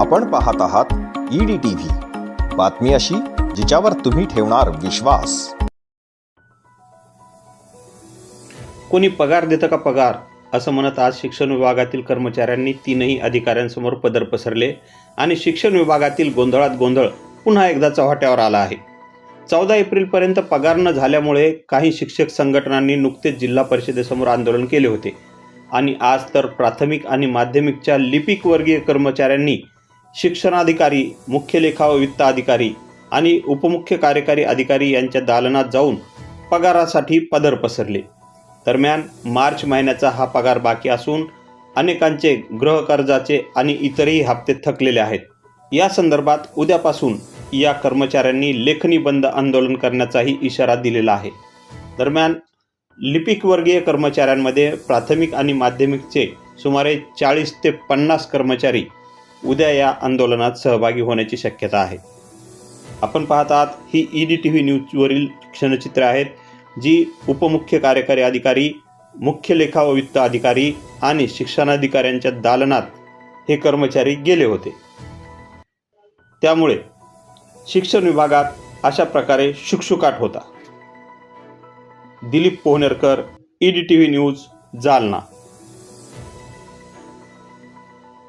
आपण पाहत आहात ईडी टीव्ही बातमी अशी जिच्यावर तुम्ही ठेवणार विश्वास. कोणी पगार देतं का पगार? असं म्हणत आज शिक्षण विभागातील कर्मचाऱ्यांनी तीनही अधिकाऱ्यांसमोर पदर पसरले आणि शिक्षण विभागातील गोंधळात गोंधळ पुन्हा एकदा चव्हाट्यावर आला आहे. चौदा एप्रिलपर्यंत पगार न झाल्यामुळे काही शिक्षक संघटनांनी नुकतेच जिल्हा परिषदेसमोर आंदोलन केले होते. आणि आज तर प्राथमिक आणि माध्यमिकच्या लिपिक वर्गीय कर्मचाऱ्यांनी शिक्षणाधिकारी मुख्य लेखा व वित्त अधिकारी आणि उपमुख्य कार्यकारी अधिकारी यांच्या दालनात जाऊन पगारासाठी पदर पसरले. दरम्यान मार्च महिन्याचा हा पगार बाकी असून अनेकांचे गृहकर्जाचे आणि इतरही हप्ते थकलेले आहेत. या संदर्भात उद्यापासून या कर्मचाऱ्यांनी लेखनी बंद आंदोलन करण्याचाही इशारा दिलेला आहे. दरम्यान लिपिक वर्गीय कर्मचाऱ्यांमध्ये प्राथमिक आणि माध्यमिकचे सुमारे चाळीस ते पन्नास कर्मचारी उद्या या आंदोलनात सहभागी होण्याची शक्यता आहे. आपण पाहत आहात ही ई डी टी व्ही न्यूजवरील क्षणचित्र आहेत जी उपमुख्य कार्यकारी अधिकारी मुख्य लेखा व वित्त अधिकारी आणि शिक्षणाधिकाऱ्यांच्या दालनात हे कर्मचारी गेले होते. त्यामुळे शिक्षण विभागात अशा प्रकारे शुकशुकाट होता. Dilip Pohnerkar E D T V news Jalna.